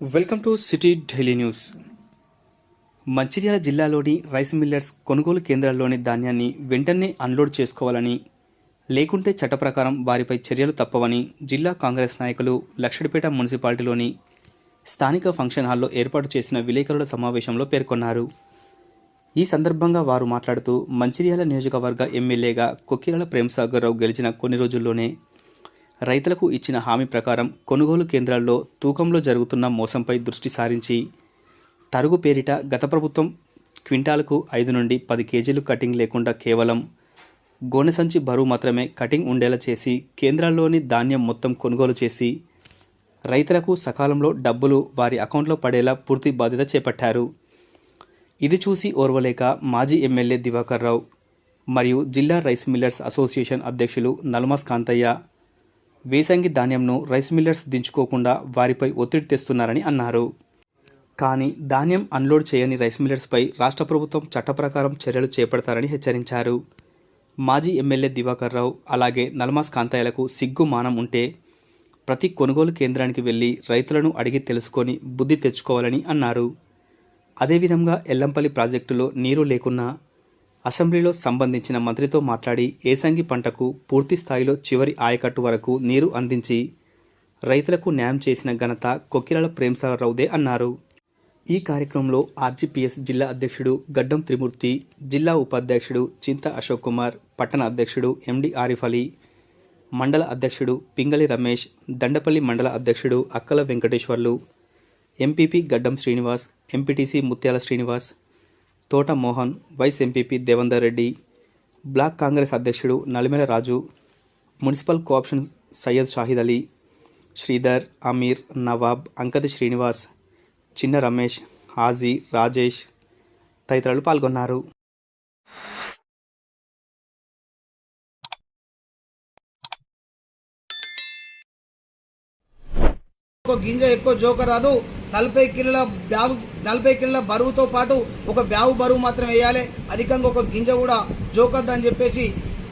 Welcome to city daily news. Mancherial జిల్లాలోని rice millers కొనుగోలు కేంద్రాల్లోని ధాన్యాన్ని వెంటనే అన్లోడ్ చేసుకోవాలని లేకుంటే చట్ట ప్రకారం వారిపై చర్యలు తప్పవని జిల్లా కాంగ్రెస్ నాయకులు లక్షడిపేట మున్సిపాలిటీలోని స్థానిక ఫంక్షన్ హాల్లో ఏర్పాటు చేసిన విలేకరుల సమావేశంలో పేర్కొన్నారు. ఈ సందర్భంగా వారు మాట్లాడుతూ మంచిర్యాల నియోజకవర్గ ఎమ్మెల్యేగా కొక్కిరాల ప్రేమసాగర్ రావు గెలిచిన కొన్ని రోజుల్లోనే రైతులకు ఇచ్చిన హామీ ప్రకారం కొనుగోలు కేంద్రాల్లో తూకంలో జరుగుతున్న మోసంపై దృష్టి సారించి తరుగు పేరిట గత ప్రభుత్వం క్వింటాలకు ఐదు నుండి పది కేజీలు కటింగ్ లేకుండా కేవలం గోనె సంచి బరువు మాత్రమే కటింగ్ ఉండేలా చేసి కేంద్రాల్లోని ధాన్యం మొత్తం కొనుగోలు చేసి రైతులకు సకాలంలో డబ్బులు వారి అకౌంట్లో పడేలా పూర్తి బాధ్యత చేపట్టారు. ఇది చూసి ఓర్వలేక మాజీ ఎమ్మెల్యే దివాకర్ రావు మరియు జిల్లా రైస్ మిల్లర్స్ అసోసియేషన్ అధ్యక్షులు నల్మాస్ కాంతయ్య వేసంగి ధాన్యంను రైస్ మిల్లర్స్ దించుకోకుండా వారిపై ఒత్తిడి తెస్తున్నారని అన్నారు. కానీ ధాన్యం అన్లోడ్ చేయని రైస్ మిల్లర్స్పై రాష్ట్ర ప్రభుత్వం చట్టప్రకారం చర్యలు చేపడతారని హెచ్చరించారు. మాజీ ఎమ్మెల్యే దివాకర్ రావు అలాగే నల్మాస్ కాంతాయలకు సిగ్గు మానం ఉంటే ప్రతి కొనుగోలు కేంద్రానికి వెళ్ళి రైతులను అడిగి తెలుసుకొని బుద్ధి తెచ్చుకోవాలని అన్నారు. అదేవిధంగా ఎల్లంపల్లి ప్రాజెక్టులో నీరు లేకున్నా అసెంబ్లీలో సంబంధించిన మంత్రితో మాట్లాడి ఏసంగి పంటకు పూర్తి స్థాయిలో చివరి ఆయకట్టు వరకు నీరు అందించి రైతులకు న్యాయం చేసిన ఘనత కొక్కిరాల ప్రేమ్సాగర్ రావుదే అన్నారు. ఈ కార్యక్రమంలో ఆర్జీపీఎస్ జిల్లా అధ్యక్షుడు గడ్డం త్రిమూర్తి జిల్లా ఉపాధ్యక్షుడు చింత అశోక్ కుమార్ పట్టణ అధ్యక్షుడు ఎండి ఆరిఫ్ అలీ మండల అధ్యక్షుడు పింగళి రమేష్ దండపల్లి మండల అధ్యక్షుడు అక్కల వెంకటేశ్వర్లు ఎంపీపీ గడ్డం Srinivas MPTC Mutyala Srinivas Thota Mohan vice MPP Devender Reddy block Congress అధ్యక్షుడు నలిమెల రాజు మున్సిపల్ కోఆప్షన్ సయ్యద్ షాహిద్ అలీ శ్రీధర్ అమీర్ నవాబ్ అంకతి శ్రీనివాస్ చిన్న రమేష్ హాజీ రాజేష్ తదితరులు పాల్గొన్నారు. గింజ ఎక్కువ జోక రాదు. నలభై కిలోల బ్యాగు నలభై కిలోల బరువుతో పాటు ఒక బ్యావు బరువు మాత్రం వేయాలి. అధికంగా ఒక గింజ కూడా జోకద్దని చెప్పేసి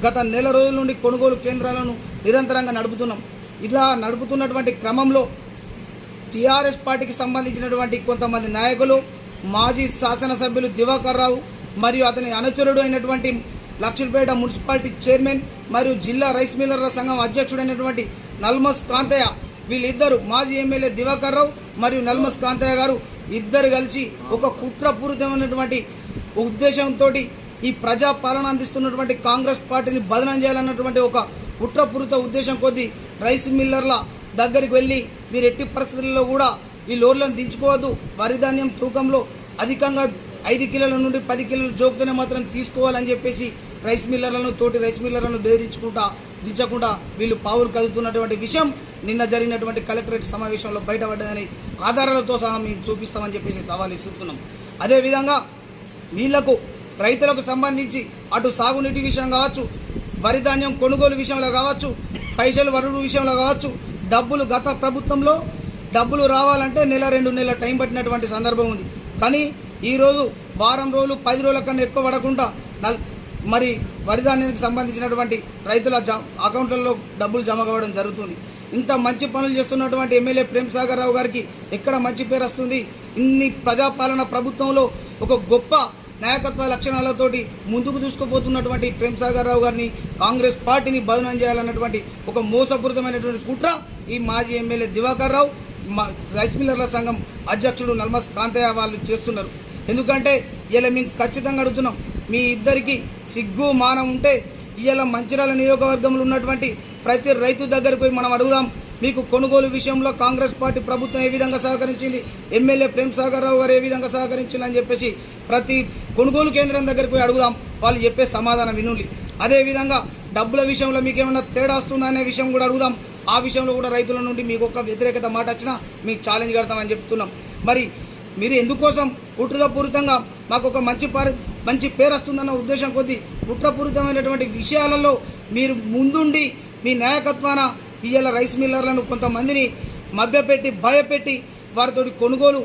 గత నెల రోజుల నుండి కొనుగోలు కేంద్రాలను నిరంతరంగా నడుపుతున్నాం. ఇలా నడుపుతున్నటువంటి క్రమంలో టీఆర్ఎస్ పార్టీకి సంబంధించినటువంటి కొంతమంది నాయకులు మాజీ శాసనసభ్యులు దివాకర్ రావు మరియు అతని అనుచరుడు అయినటువంటి లక్షలపేట మున్సిపాలిటీ చైర్మన్ మరియు జిల్లా రైస్ మిల్లర్ల సంఘం అధ్యక్షుడైనటువంటి నల్మస్ కాంతయ్య వీళ్ళిద్దరు మాజీ ఎమ్మెల్యే దివాకర్ రావు మరియు నల్మస్ కాంతయ్య గారు ఇద్దరు కలిసి ఒక కుట్రపూరితమైనటువంటి ఉద్దేశంతో ఈ ప్రజా పాలన అందిస్తున్నటువంటి కాంగ్రెస్ పార్టీని బదనం చేయాలన్నటువంటి ఒక కుట్రపూరిత ఉద్దేశం కొద్దీ రైస్ మిల్లర్ల దగ్గరికి వెళ్ళి మీరు ఎట్టి పరిస్థితుల్లో కూడా ఈ లోడ్లను దించుకోవద్దు. వరి ధాన్యం తూకంలో అధికంగా ఐదు కిలోల నుండి పది కిలోల జోకుతోనే మాత్రం తీసుకోవాలని చెప్పేసి రైస్ మిల్లర్లను తోటి రైస్ మిల్లర్లను బెదిరించుకుంటా దించకుండా వీళ్ళు పావులు కదుతున్నటువంటి విషయం నిన్న జరిగినటువంటి కలెక్టరేట్ సమావేశంలో బయటపడ్డదని ఆధారాలతో సహా మేము చూపిస్తామని చెప్పేసి సవాల్ ఇస్తున్నాం అదేవిధంగా నీళ్ళకు రైతులకు సంబంధించి అటు సాగునీటి విషయం కావచ్చు వరి ధాన్యం కొనుగోలు విషయంలో కావచ్చు పైసలు వరుడు విషయంలో కావచ్చు డబ్బులు గత ప్రభుత్వంలో డబ్బులు రావాలంటే నెల రెండు నెలల టైం పట్టినటువంటి సందర్భం ఉంది. కానీ ఈరోజు వారం రోజులు పది రోజుల కన్నా ఎక్కువ పడకుండా మరి వరిధాన్యానికి సంబంధించినటువంటి రైతుల జ అకౌంట్లలో డబ్బులు జమ కావడం జరుగుతుంది. ఇంత మంచి పనులు చేస్తున్నటువంటి ఎమ్మెల్యే ప్రేమ్ సాగర్ రావు గారికి ఎక్కడ మంచి పేరు వస్తుంది? ఇన్ని ప్రజాపాలన ప్రభుత్వంలో ఒక గొప్ప నాయకత్వ లక్షణాలతోటి ముందుకు దూసుకుపోతున్నటువంటి ప్రేమ్ సాగర్ రావు గారిని కాంగ్రెస్ పార్టీని బదనం చేయాలన్నటువంటి ఒక మోసపూరితమైనటువంటి కుట్ర ఈ మాజీ ఎమ్మెల్యే దివాకర్ రావు మా రైస్ మిల్లర్ల సంఘం అధ్యక్షుడు నల్మస్ కాంతయ్య వాళ్ళు చేస్తున్నారు. ఎందుకంటే ఇలా మేము ఖచ్చితంగా అడుగుతున్నాం మీ ఇద్దరికి సిగ్గు మానం ఉంటే ఇవాళ మంచిర్యాల నియోజకవర్గంలో ఉన్నటువంటి ప్రతి రైతు దగ్గరికి పోయి మనం అడుగుదాం మీకు కొనుగోలు విషయంలో కాంగ్రెస్ పార్టీ ప్రభుత్వం ఏ విధంగా సహకరించింది ఎమ్మెల్యే ప్రేమ్ సాగర్ రావు గారు ఏ విధంగా సహకరించిందని చెప్పేసి ప్రతి కొనుగోలు కేంద్రం దగ్గరికి పోయి అడుగుదాం వాళ్ళు చెప్పే సమాధానం వినులి అదేవిధంగా డబ్బుల విషయంలో మీకు ఏమైనా తేడా వస్తుందా అనే విషయం కూడా అడుగుదాం. ఆ విషయంలో కూడా రైతుల నుండి మీకు ఒక వ్యతిరేకత మాట వచ్చినా మీకు ఛాలెంజ్ కడతామని చెప్తున్నాం. మరి మీరు ఎందుకోసం కుట్రపూరితంగా మాకు ఒక మంచి పారి మంచి పేరు వస్తుందన్న ఉద్దేశం కొద్దీ కుట్రపూరితమైనటువంటి విషయాలలో మీరు ముందుండి మీ నాయకత్వాన ఇవాళ రైస్ మిల్లర్లను కొంతమందిని మభ్యపెట్టి భయపెట్టి వారితోటి కొనుగోలు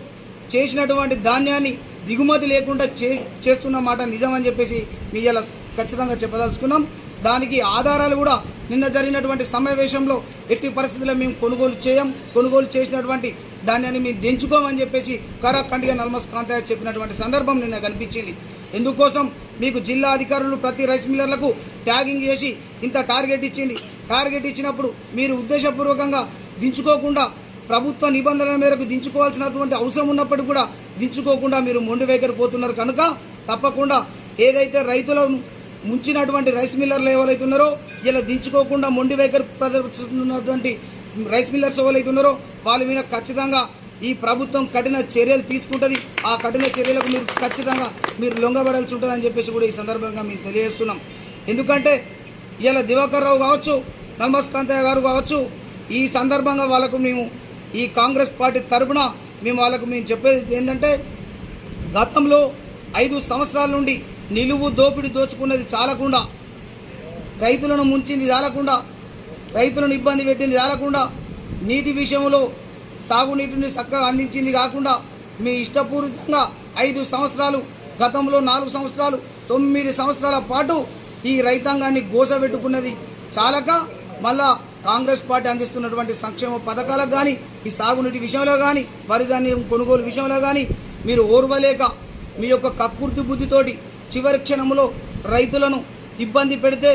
చేసినటువంటి ధాన్యాన్ని దిగుమతి లేకుండా చే చేస్తున్న మాట నిజమని చెప్పేసి మీ ఇలా ఖచ్చితంగా చెప్పదలుచుకున్నాం. దానికి ఆధారాలు కూడా నిన్న జరిగినటువంటి సమావేశంలో ఎట్టి పరిస్థితుల్లో మేము కొనుగోలు చేయం కొనుగోలు చేసినటువంటి ధాన్యాన్ని మేము దించుకోమని చెప్పేసి కరాఖండిగా నల్మస్ కాంతయ్య చెప్పినటువంటి సందర్భం నిన్న కనిపించింది. ఎందుకోసం మీకు జిల్లా అధికారులు ప్రతి రైస్ మిల్లర్లకు ట్యాగింగ్ చేసి ఇంత టార్గెట్ ఇచ్చింది? టార్గెట్ ఇచ్చినప్పుడు మీరు ఉద్దేశపూర్వకంగా దించుకోకుండా ప్రభుత్వ నిబంధనల మేరకు దించుకోవాల్సినటువంటి అవసరం ఉన్నప్పటికీ కూడా దించుకోకుండా మీరు మొండి వైఖరి పోతున్నారు. కనుక తప్పకుండా ఏదైతే రైతులను ముంచినటువంటి రైస్ మిల్లర్లు ఎవరైతే ఉన్నారో ఇలా దించుకోకుండా మొండి వైఖరి ప్రదర్శిస్తున్నటువంటి రైస్ మిల్లర్స్ ఎవరైతే ఉన్నారో వాళ్ళ మీద ఖచ్చితంగా ఈ ప్రభుత్వం కఠిన చర్యలు తీసుకుంటుంది. ఆ కఠిన చర్యలకు మీరు ఖచ్చితంగా మీరు లొంగబడాల్సి ఉంటుంది అని చెప్పేసి కూడా ఈ సందర్భంగా మేము తెలియజేస్తున్నాం. ఎందుకంటే ఇలా దివాకర్ రావు కావచ్చు నమస్కాంతయ్య గారు కావచ్చు ఈ సందర్భంగా వాళ్ళకు మేము ఈ కాంగ్రెస్ పార్టీ తరపున మేము వాళ్ళకు మేము చెప్పేది ఏంటంటే గతంలో ఐదు సంవత్సరాల నుండి నిలువు దోపిడీ దోచుకున్నది చాలకుండా రైతులను ముంచింది చాలకుండా రైతులను ఇబ్బంది పెట్టింది చాలకుండా నీటి విషయంలో సాగునీటిని చక్కగా అందించింది కాకుండా మీ ఇష్టపూరితంగా ఐదు సంవత్సరాలు గతంలో నాలుగు సంవత్సరాలు తొమ్మిది సంవత్సరాల పాటు ఈ రైతాంగాన్ని గోసబెట్టుకున్నది చాలక మళ్ళా కాంగ్రెస్ పార్టీ అందిస్తున్నటువంటి సంక్షేమ పథకాలకు కానీ ఈ సాగునీటి విషయంలో కానీ వరి ధాన్యం కొనుగోలు విషయంలో కానీ మీరు ఓర్వలేక మీ యొక్క కక్కుర్తి బుద్ధితోటి చివరి క్షణంలో రైతులను ఇబ్బంది పెడితే